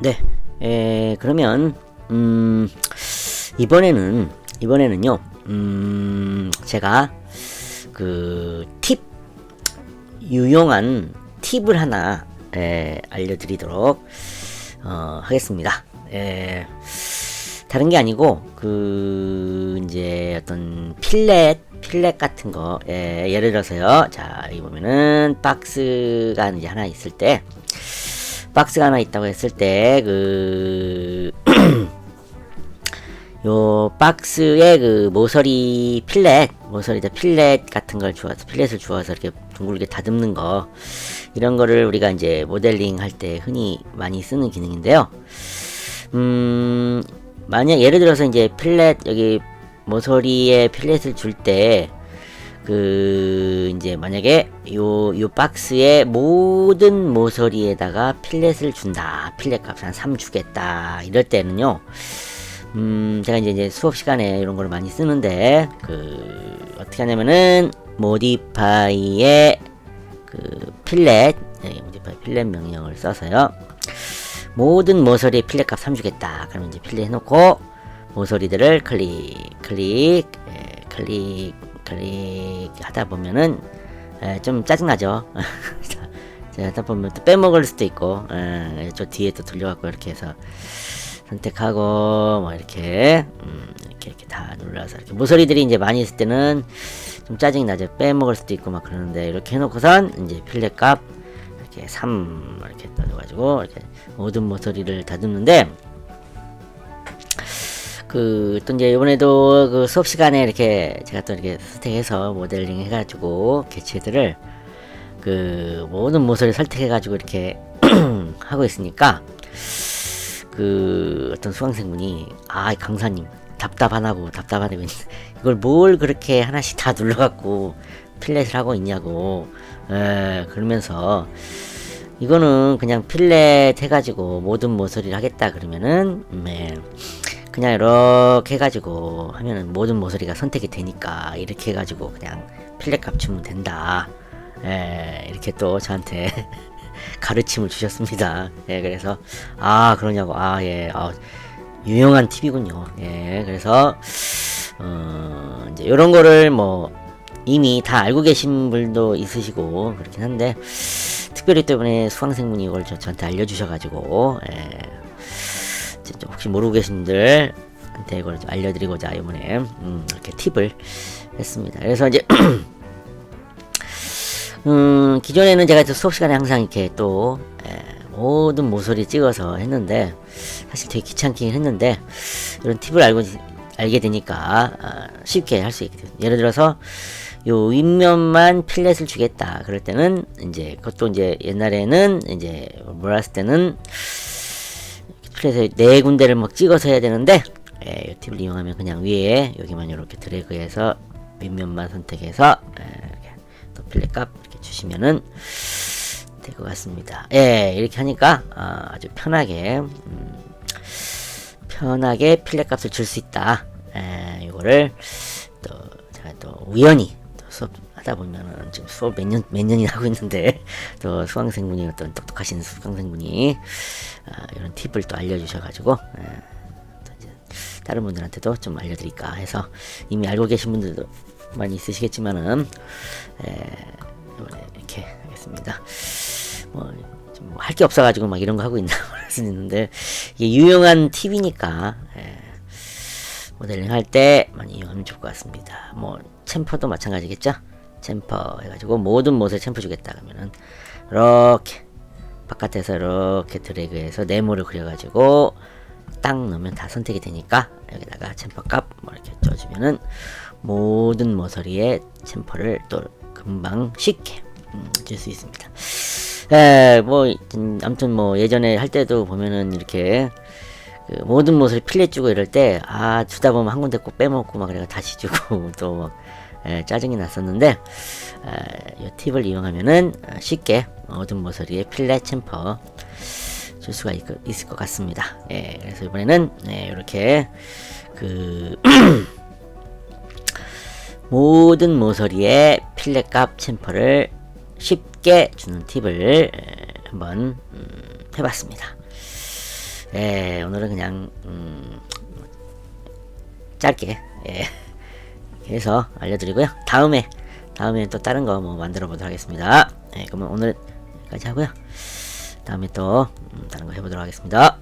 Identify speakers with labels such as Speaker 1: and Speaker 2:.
Speaker 1: 네, 에, 그러면 음, 이번에는 이번에는요, 음, 제가 그 팁 유용한 팁을 하나 에, 알려드리도록 어, 하겠습니다. 에, 다른 게 아니고 그 이제 어떤 필렛 필렛 같은 거 예, 예를 들어서요. 자 여기 보면은 박스가 이제 하나 있을 때 박스가 하나 있다고 했을 때 그 요 박스에 그 모서리 필렛 모서리다 필렛 같은 걸 주어서 필렛을 주어서 이렇게 둥글게 다듬는 거 이런 거를 우리가 이제 모델링 할 때 흔히 많이 쓰는 기능인데요. 음 만약 예를 들어서 이제 필렛 여기 모서리에 필렛을 줄때 그 이제 만약에 요 요 박스의 모든 모서리에다가 필렛을 준다. 필렛 값한3 주겠다. 이럴 때는요 음 제가 이제, 이제 수업 시간에 이런 걸 많이 쓰는데 그 어떻게 하냐면은 모디파이의 그 필렛 네, 모디파이 필렛 명령을 써서요. 모든 모서리에 필렛 값 3 주겠다. 그러면 이제 필렛 해놓고 모서리들을 클릭, 클릭, 예, 클릭, 클릭 하다 보면은 예, 좀 짜증나죠. 하다 보면 또 빼먹을 수도 있고, 예, 저 뒤에 또 돌려갖고 이렇게 해서 선택하고 뭐 이렇게 음, 이렇게 이렇게 다 눌러서 이렇게 모서리들이 이제 많이 있을 때는 좀 짜증이 나죠. 빼먹을 수도 있고 막 그러는데 이렇게 해놓고선 이제 필렛 값 이렇게 3 이렇게 떠줘가지고 이렇게 모든 모서리를 다듬는데 그 또 이제 이번에도 그 수업 시간에 이렇게 제가 또 이렇게 선택해서 모델링 해가지고 개체들을 그 모든 모서리 설득해가지고 이렇게 하고 있으니까 그 어떤 수강생분이 아 강사님 답답하나고 답답하다고 이걸 뭘 그렇게 하나씩 다 눌러갖고 필렛을 하고 있냐고. 에, 그러면서 이거는 그냥 필렛 해가지고 모든 모서리를 하겠다 그러면은 네, 그냥 이렇게 해가지고 하면은 모든 모서리가 선택이 되니까 이렇게 해가지고 그냥 필렛 값 주면 된다. 에, 이렇게 또 저한테 가르침을 주셨습니다. 예, 그래서 아 그러냐고. 아예 아, 유용한 팁이군요. 예, 그래서 어, 이제 이런 거를 뭐 이미 다 알고 계신 분도 있으시고 그렇긴 한데 특별히 때문에 수강생분이 이걸 저, 저한테 알려주셔가지고 예, 혹시 모르고 계신 분들한테 이걸 좀 알려드리고자 이번에 음, 이렇게 팁을 했습니다. 그래서 이제 음, 기존에는 제가 또 수업 시간에 항상 이렇게 또 예, 모든 모서리 찍어서 했는데 사실 되게 귀찮긴 했는데 이런 팁을 알고 알게 되니까 아, 쉽게 할 수 있게 돼요. 예를 들어서 요 윗면만 필렛을 주겠다. 그럴 때는 이제 그것도 이제 옛날에는 이제 몰랐을 때는 필렛을 네 군데를 막 찍어서 해야 되는데 예, 이 팁을 이용하면 그냥 위에 여기만 이렇게 드래그해서 윗면만 선택해서 예, 이렇게 또 필렛 값 이렇게 주시면은 될 것 같습니다. 예, 이렇게 하니까 아, 주 편하게 음, 편하게 필렛 값을 줄 수 있다. 예, 이거를 또 제가 또 우연히 또 수업 하다 보면은 지금 수업 몇 년 몇 년이나 하고 있는데 또 수강생분이 어떤 똑똑하신 수강생분이 아, 이런 팁을 또 알려주셔가지고 예, 또 이제 다른 분들한테도 좀 알려드릴까 해서 이미 알고 계신 분들도 많이 있으시겠지만은 예, 이번에 이렇게 하겠습니다. 뭐할 게 없어가지고 막 이런 거 하고 있나 그럴 수 있는데 이게 유용한 팁이니까 예, 모델링 할 때 많이 이용하면 좋을 것 같습니다. 뭐 챔퍼도 마찬가지겠죠. 챔퍼 해가지고 모든 못에 챔퍼 주겠다 그러면은 이렇게 바깥에서 이렇게 드래그해서 네모를 그려가지고 딱 넣으면 다 선택이 되니까 여기다가 챔퍼 값뭐 이렇게 줘주면은 모든 모서리에 챔퍼를 또 금방 쉽게 음, 줄수 있습니다. 에, 뭐, 음, 아무튼 뭐, 예전에 할 때도 보면은 이렇게, 그 모든 모서리 필렛 주고 이럴 때, 아, 주다 보면 한 군데 꼭 빼먹고 막 그래가 다시 주고, 또 막, 에, 짜증이 났었는데, 에, 이 팁을 이용하면은 쉽게 모든 모서리에 필렛 챔퍼 줄 수가 있, 있을 것 같습니다. 예, 그래서 이번에는, 예, 이렇게, 그, 모든 모서리에 필렛 값 챔퍼를 쉽게 주는 팁을 한번 음, 해봤습니다. 예, 오늘은 그냥 음, 짧게 예, 해서 알려드리고요. 다음에 다음에 또 다른 거 뭐 만들어 보도록 하겠습니다. 예, 그러면 오늘 여기까지 하고요. 다음에 또 음, 다른 거 해보도록 하겠습니다.